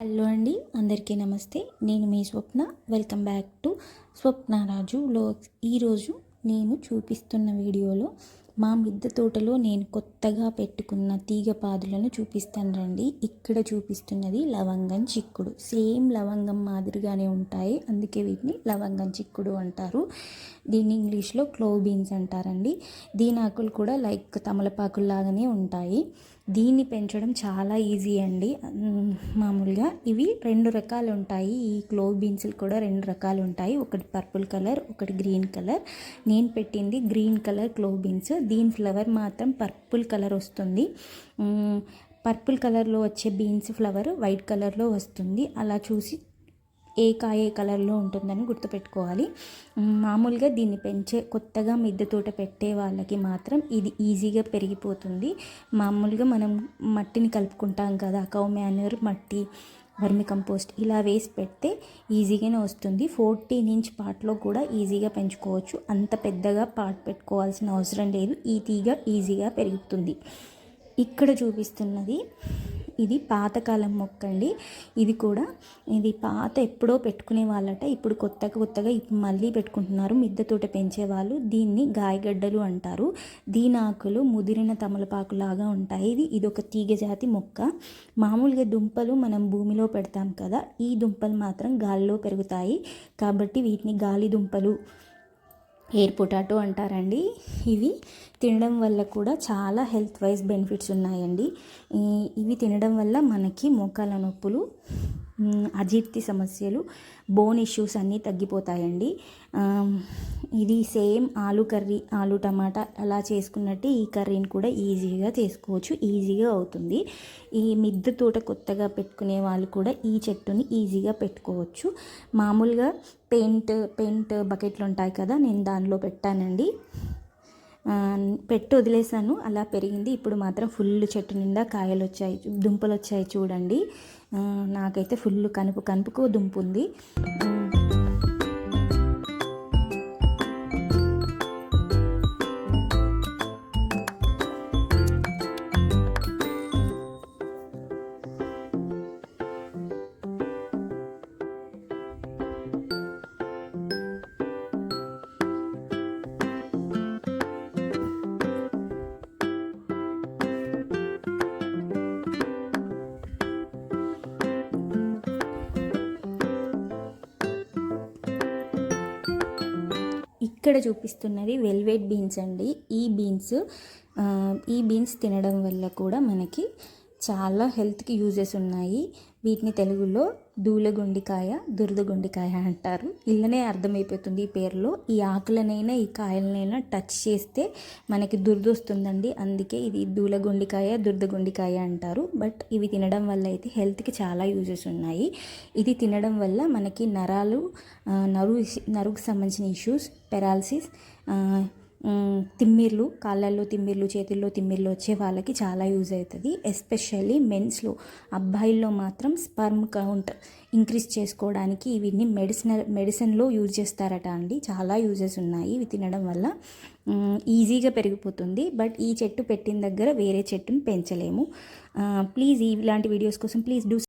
Hello అండి అందరికీ నమస్తే. నేను మీ Swapna. Welcome back to Swapnaraju లో ఈరోజు నేను చూపిస్తున్న వీడియోలో మా మిద్దె తోటలో నేను కొత్తగా పెట్టుకున్న తీగ పాదులను చూపిస్తాను రండి. ఇక్కడ చూపిస్తున్నది లవంగం చిక్కుడు. సేమ్ లవంగం మాదిరిగానే ఉంటాయి. అందుకే వీటిని లవంగం చిక్కుడు అంటారు. దీన్ని ఇంగ్లీష్లో క్లో బీన్స్ అంటారండి. దీని ఆకులు కూడా లైక్ తమలపాకుల్లాగానే ఉంటాయి. దీన్ని పెంచడం చాలా ఈజీ అండి. మామూలుగా ఇవి రెండు రకాలు ఉంటాయి. ఈ క్లో బీన్స్లు కూడా రెండు రకాలు ఉంటాయి. ఒకటి పర్పుల్ కలర్ ఒకటి గ్రీన్ కలర్. నేను పెట్టింది గ్రీన్ కలర్ క్లో బీన్స్ దీని ఫ్లవర్ మాత్రం పర్పుల్ కలర్ వస్తుంది. పర్పుల్ కలర్లో వచ్చే బీన్స్ ఫ్లవర్ వైట్ కలర్లో వస్తుంది. అలా చూసి ఏ కాయ ఏ కలర్లో ఉంటుందని గుర్తుపెట్టుకోవాలి. మామూలుగా దీన్ని పెంచే కొత్తగా మిద్దె తోట పెట్టే వాళ్ళకి మాత్రం ఇది ఈజీగా పెరిగిపోతుంది. మామూలుగా మనం మట్టిని కలుపుకుంటాం కదా కౌ మ్యాన్యూర్ మట్టి వర్మి కంపోస్ట్ ఇలా వేసి పెడితే ఈజీగానే వస్తుంది. ఫోర్టీన్ ఇంచ్ పాట్లో కూడా ఈజీగా పెంచుకోవచ్చు. అంత పెద్దగా పాట్ పెట్టుకోవాల్సిన అవసరం లేదు. ఈ తీగ ఈజీగా పెరుగుతుంది. ఇక్కడ చూపిస్తున్నది ఇది పాతకాలం మొక్క అండి. ఇది కూడా ఇది పాత ఎప్పుడో పెట్టుకునే వాళ్ళట. ఇప్పుడు కొత్తగా కొత్తగా ఇప్పుడు మళ్ళీ పెట్టుకుంటున్నారు. మిద్దె తోట పెంచేవాళ్ళు దీన్ని గాయగడ్డలు అంటారు. దీని ఆకులు ముదిరిన తమలపాకులాగా ఉంటాయి. ఇది ఇది ఒక తీగ జాతి మొక్క. మామూలుగా దుంపలు మనం భూమిలో పెడతాం కదా ఈ దుంపలు మాత్రం గాలిలో పెరుగుతాయి. కాబట్టి వీటిని గాలి దుంపలు ఎయిర్ పొటాటో అంటారండి. ఇవి తినడం వల్ల కూడా చాలా హెల్త్ వైజ్ బెనిఫిట్స్ ఉన్నాయండి. ఇవి తినడం వల్ల మనకి మోకాల నొప్పులు అజీర్తి సమస్యలు బోన్ ఇష్యూస్ అన్నీ తగ్గిపోతాయండి. ఇది సేమ్ ఆలు కర్రీ ఆలు టమాటా అలా చేసుకున్నట్టు ఈ కర్రీని కూడా ఈజీగా చేసుకోవచ్చు ఈజీగా అవుతుంది. ఈ మిద్దె తోట కొత్తగా పెట్టుకునే వాళ్ళు కూడా ఈ చెట్టుని ఈజీగా పెట్టుకోవచ్చు. మామూలుగా పెయింట్ పెయింట్ బకెట్లు ఉంటాయి కదా నేను దానిలో పెట్టానండి. పెట్టి వదిలేసాను అలా పెరిగింది. ఇప్పుడు మాత్రం ఫుల్ చెట్టు నిండా కాయలు వచ్చాయి దుంపలు వచ్చాయి చూడండి నాకైతే ఫుల్ కనుపు కనుపుకు దుంపు ఉంది ఇక్కడ చూపిస్తున్నది వెల్వేట్ బీన్స్ అండి. ఈ బీన్స్ ఈ బీన్స్ తినడం వల్ల కూడా మనకి చాలా హెల్త్కి యూజెస్ ఉన్నాయి. వీటిని తెలుగులో దూలగుండికాయ దురదగుండికాయ అంటారు. ఇళ్ళనే అర్థమైపోతుంది ఈ పేరులో. ఈ ఆకులనైనా ఈ కాయలనైనా టచ్ చేస్తే మనకి దురదొస్తుందండి అందుకే ఇది దూలగుండికాయ దురదగుండికాయ అంటారు. బట్ ఇవి తినడం వల్ల అయితే హెల్త్కి చాలా యూజెస్ ఉన్నాయి. ఇది తినడం వల్ల మనకి నరాలు నరు నరుకు సంబంధించిన ఇష్యూస్ పెరాలసిస్ తిమ్మిర్లు కాళ్ళల్లో తిమ్మిర్లు చేతుల్లో తిమ్మిర్లు వచ్చే వాళ్ళకి చాలా యూజ్ అవుతుంది. ఎస్పెషల్లీ మెన్స్లో అబ్బాయిల్లో మాత్రం స్పర్మ్ కౌంట్ ఇంక్రీజ్ చేసుకోవడానికి వీటిని మెడిసినల్ మెడిసిన్లో యూజ్ చేస్తారట అండి. చాలా యూజెస్ ఉన్నాయి. ఇవి తినడం వల్ల ఈజీగా పెరిగిపోతుంది. బట్ ఈ చెట్టు పెట్టిన దగ్గర వేరే చెట్టును పెంచలేము. ప్లీజ్ ఇలాంటి వీడియోస్ కోసం ప్లీజ్ డూ